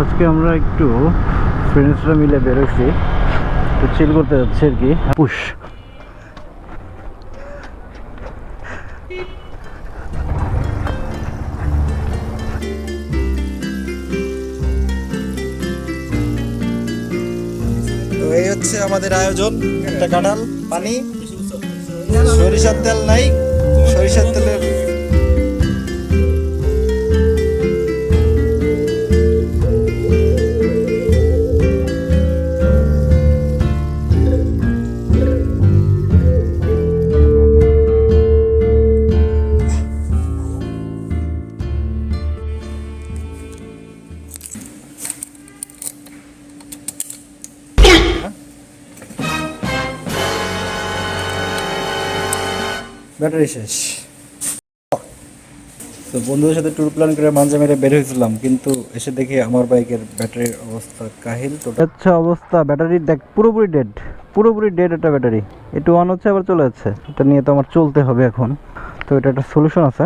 আজকে আমরা একটু ফ্রেন্ডসরা মিলে বেরোছি একটু চিল করতে যাচ্ছি আর কি। পুশ। তো এই হচ্ছে আমাদের আয়োজন। একটা কাঁঠাল, পানি, সরিষার তেল নাই। সরিষার তেলের ব্যাটারি শেষ। তো বন্ধুদের সাথে ট্যুর প্ল্যান করে মাঝে মেরে বের হয়েছিলাম, কিন্তু এসে দেখি আমার বাইকের ব্যাটারির অবস্থা কাহিল তো। আচ্ছা অবস্থা। ব্যাটারি দেখ, পুরোপুরি ডেড পুরোপুরি ডেড একটা ব্যাটারি। একটু অন হচ্ছে, আবার চলে যাচ্ছে। এটা নিয়ে তো আমার চলতে হবে এখন। তো এটা একটা সলিউশন আছে।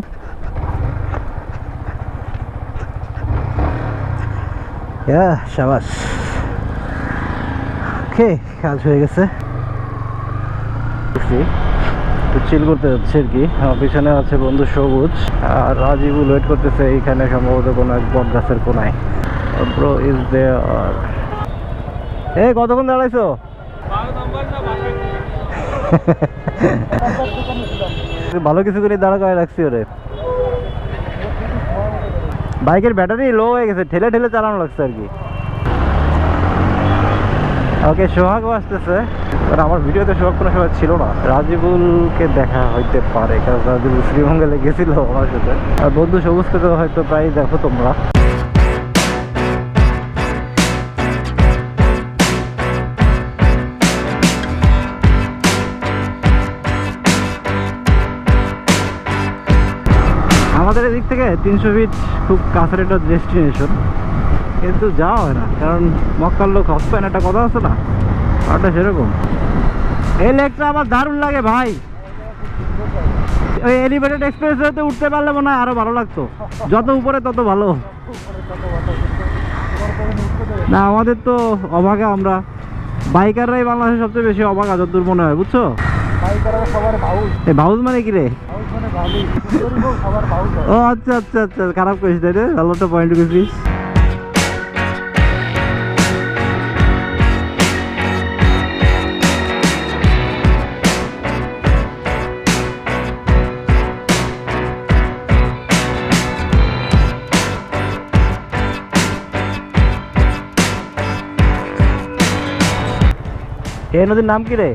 ইয়া শাবাশ ওকে, কাজ হয়ে গেছে। বুঝছি। একটু চিল করতে যাচ্ছে আর কি। পিছনে আছে বন্ধু সবুজ, আর রাজীবুল ওয়েট করতেছে এইখানে সম্ভবত কোনো এক বট গাছের কোনায়। ব্রো ইজ দেয়ার এই, কতক্ষণ দাঁড়াইছো? ভালো কিছু করে দাঁড়া করে রাখছি ওরে। বাইকের ব্যাটারি লো হয়ে গেছে, ঠেলে ঠেলে চালানো লাগছে আর কি। ওকে সোহাগও আসতেছে কারণ আমার ভিডিওতে সোহাগ কোনো সময় ছিল না। রাজিবুলকে দেখা হইতে পারে, কারণ রাজিবুল শ্রীমঙ্গলে গেছিল আমার সাথে। আর বন্ধু সবুজকে তো হয়তো প্রায় দেখো তোমরা। আমাদের এদিক থেকে তিনশো ফিট খুব কাছের একটা ডেস্টিনেশন কিন্তু যাওয়া হয় না। কারণ মক্কার লোক হসপেন একটা কথা আছে না। ওটা সেরকম। এই লেকটা আমার দারুণ লাগে ভাই। ওই এলিভেটেড এক্সপ্রেসওয়েতে উঠতে পারলে মনে হয় আরও ভালো লাগতো। যত উপরে তত ভালো। না আমাদের তো অভাগা আমরা। বাইকাররাই বাংলাদেশের সবচেয়ে বেশি অভাগা যতদূর মনে হয় বুঝছ? ভাউজ। মানে কি রে? মানে ও আচ্ছা আচ্ছা আচ্ছা খারাপ করিস তাই রে ভালো একটা পয়েন্ট করেছিস। এই নদীর নাম কি রে?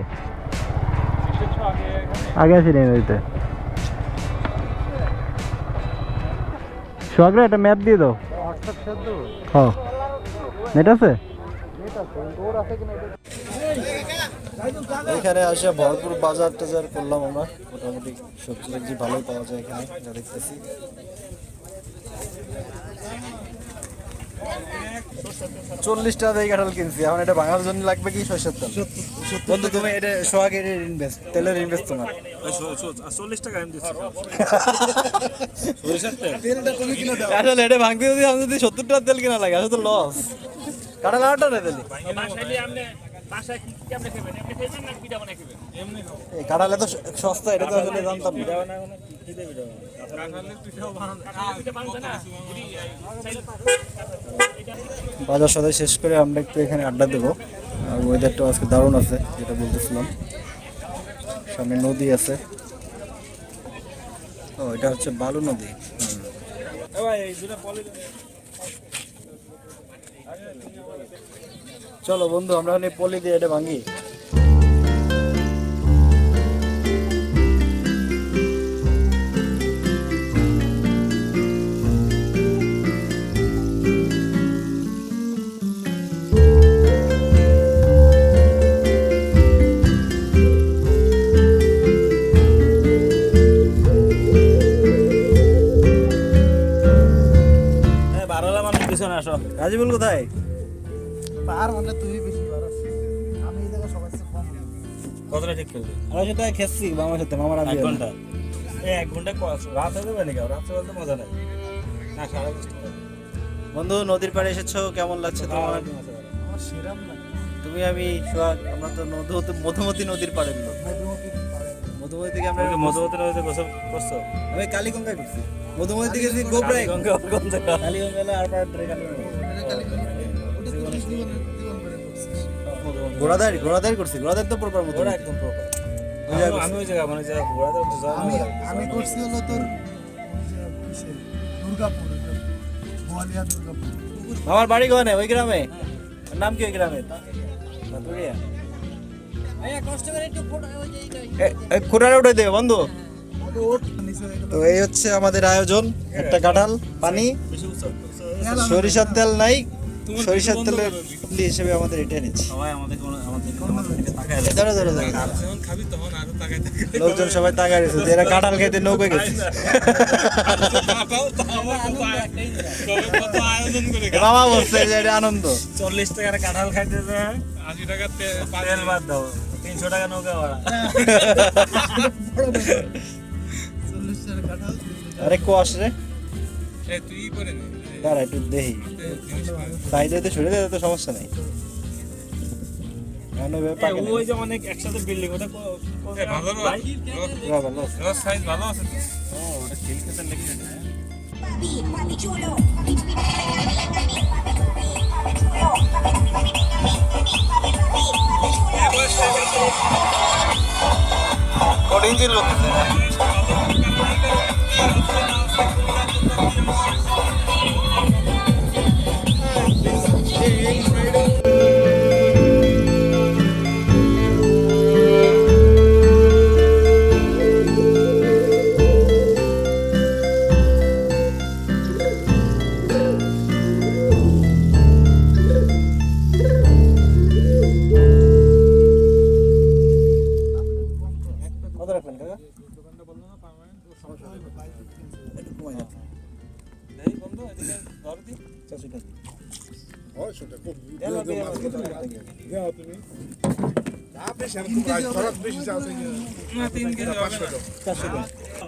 আগে না এই নদীতে। সোহাগরে একটা ম্যাপ দিয়ে দাও। হ্যাঁ নেট আছে? এখানে আসে ভরপুর বাজার টাজার করলাম আমরা। মোটামুটি সবজি টবজি ভালোই পাওয়া যায় এখানে, যা দেখতেছি। চল্লিশ টাকা দিয়ে কাঁঠাল কিনছি। এখন এটা বাঙার জন্য লাগবে কি সরষের তেল? বন্ধু তুমি এটা সোহাগের ইনভেস্ট তেলের ইনভেস্ট তোমার। চল্লিশ টাকা আসলে এটা ভাঙতে যদি আমি যদি সত্তর তেল কিনা লাগে আসলে তো লস কাঁঠাল আটটা না তেল। কাঁঠাল এত সস্তা এটা তো আসলে জানতাম না। বাজার সদাই শেষ করে আমরা একটু এখানে আড্ডা দেবো। আর ওয়েদারটাও আজকে দারুণ আছে, যেটা বলতেছিলাম। সামনে নদী আছে। ও, এটা হচ্ছে বালু নদী। চলো বন্ধু, আমরা পলি দিয়ে এটা ভাঙি। রাজিবুল কোথায়? পার মানে তুই বেশি আমি এই জায়গায় সবার কম কতটা ঠিক করবে? আড়াইশো টাকা খেয়েছি মামার সাথে মামার এক ঘণ্টা? এই এক ঘণ্টা কত রাত হয়ে যাবে নাকি? রাত মজা নাই। না সারা বন্ধু নদীর পাড়ে এসেছ? কেমন লাগছে তোমার? আমার সেরাম লাগে। তুমি আমি সোহাগ আমরা তো মধুমতি মধুমতি নদীর পাড়ের লোক মধুমতি পারে মধুমতি থেকে আমরা মধুমতি নদীতে গোসল করছ? আমি কালীগঙ্গায় করছি মধুমতি থেকে গেছি গোবরায় কালীগঙ্গা হলো আর পাড় তো ঘোড়াদারি ঘোড়াদারি করছি ঘোড়াদারি তো প্রপার মতো একদম প্রপার আমি ওই জায়গা মানে জায়গা ঘোরাতে আমি আমি করছি হলো তোর দুর্গাপুর ওই যে বোয়ালিয়া দুর্গাপুর। আমার বাড়ি কোনে ওই গ্রামে? নাম কি ওই গ্রামের? খুঁড়ারে উঠে দে বন্ধু। নিচে তো এই হচ্ছে আমাদের আয়োজন। একটা কাঁঠাল পানি সরিষার তেল নাই সরিষার তেলের হিসেবে আমাদের এটা নিচ্ছে ধরো ধরো ধরো লোকজন সবাই তাকায় রয়েছে যে এরা কাঁঠাল খেতে নৌকে গেছে। বাবা বলছে যে এটা আনন্দ। চল্লিশ টাকার কাঁঠাল খাইতেছে আশি টাকা তেল বাদ দাও তিনশো টাকা নৌকা ভাড়া। আরে কোয়াশ রে দাঁড়া একটু দেখি। সাইডে তো সরে দেয় তো সমস্যা নেই। ওই যে অনেক একসাথে বিল্ডিং ওটা ভালো বাবা, সাইজ ভালো আছে ও ওটা কঠিন ছিল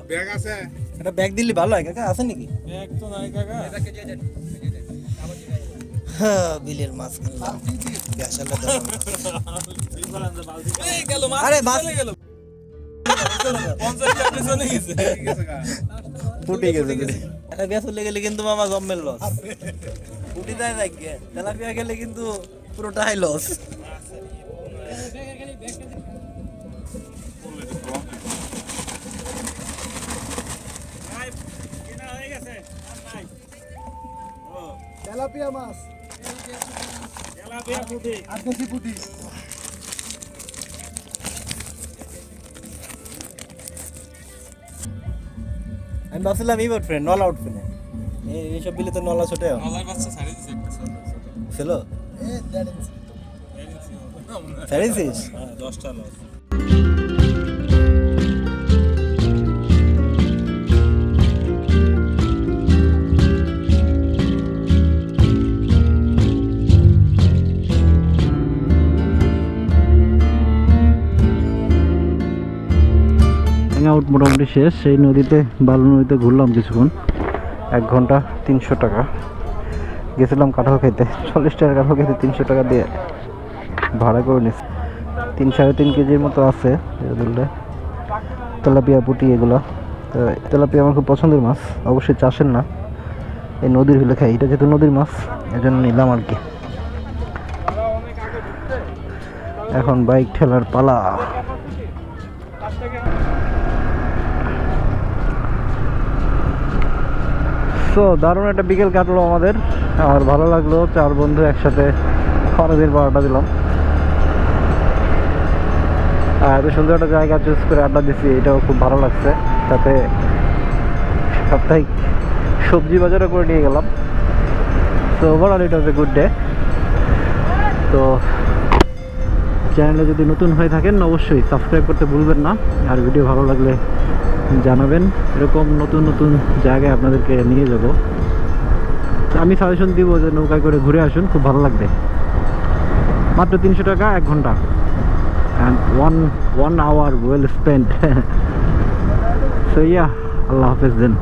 ব্যাগ একটা ব্যাগ দিলে ভালো হয় কাকা আছে নাকি? এক তো নাই কাকা বিলের কিনলাম মাছ আরে মাছ গেল। ফুটে গেছে চলে গেলে কিন্তু মামা জম্মের লস ফুটি যাক গে তেলাপিয়া গেলে কিন্তু পুরোটাই লস তেলাপিয়া মাছ। তেলাপিয়া পুঁটি। দেশি পুঁটি। আমি ভাবছিলাম এই বোট ফ্রেন্ড নলা উঠবে না এই- এইসব বিলে তো নলা ছোটে নলার বাচ্চা ছাড়িয়ে দিছে একটা ছিল। ছাড়িয়েছিস হ্যাঁ দশটা লস আউট মোটামুটি শেষ, সেই নদীতে, বালু নদীতে ঘুরলাম কিছুক্ষণ। এক ঘণ্টা তিনশো টাকা। গেছিলাম কাঁঠাল খেতে, চল্লিশ টাকা কাঁঠাল খেতে তিনশো টাকা দিয়ে ভাড়া করে নিস তিন সাড়ে তিন কেজির মতো আছে ধরলে তেলাপিয়া পুটি এগুলো। তো তেলাপিয়া আমার খুব পছন্দের মাছ, অবশ্যই চাষের না। এই নদীর হলে খাই, এটা যেহেতু নদীর মাছ, এজন্য নিলাম আর কি। এখন বাইক ঠেলার পালা। সো দারুণ একটা বিকেল কাটলো আমাদের। আর ভালো লাগল, চার বন্ধু একসাথে খরচের বারোটা দিলাম। আর এত সুন্দর একটা জায়গা চুজ করে আড্ডা দিছি, এটাও খুব ভালো লাগছে। সাথে সাপ্তাহিক সবজি বাজারও করে নিয়ে গেলাম। তো overall it was a good day তো চ্যানেলে যদি নতুন হয়ে থাকেন, অবশ্যই সাবস্ক্রাইব করতে ভুলবেন না। আর ভিডিও ভালো লাগলে জানাবেন। এরকম নতুন নতুন জায়গায় আপনাদেরকে নিয়ে যাব। আমি সাজেশন দিব যে নৌকায় করে ঘুরে আসুন, খুব ভালো লাগবে। মাত্র তিনশো টাকা, এক ঘণ্টা। And one one hour well spend সইয়া ইয়া আল্লাহ হাফেজ দেন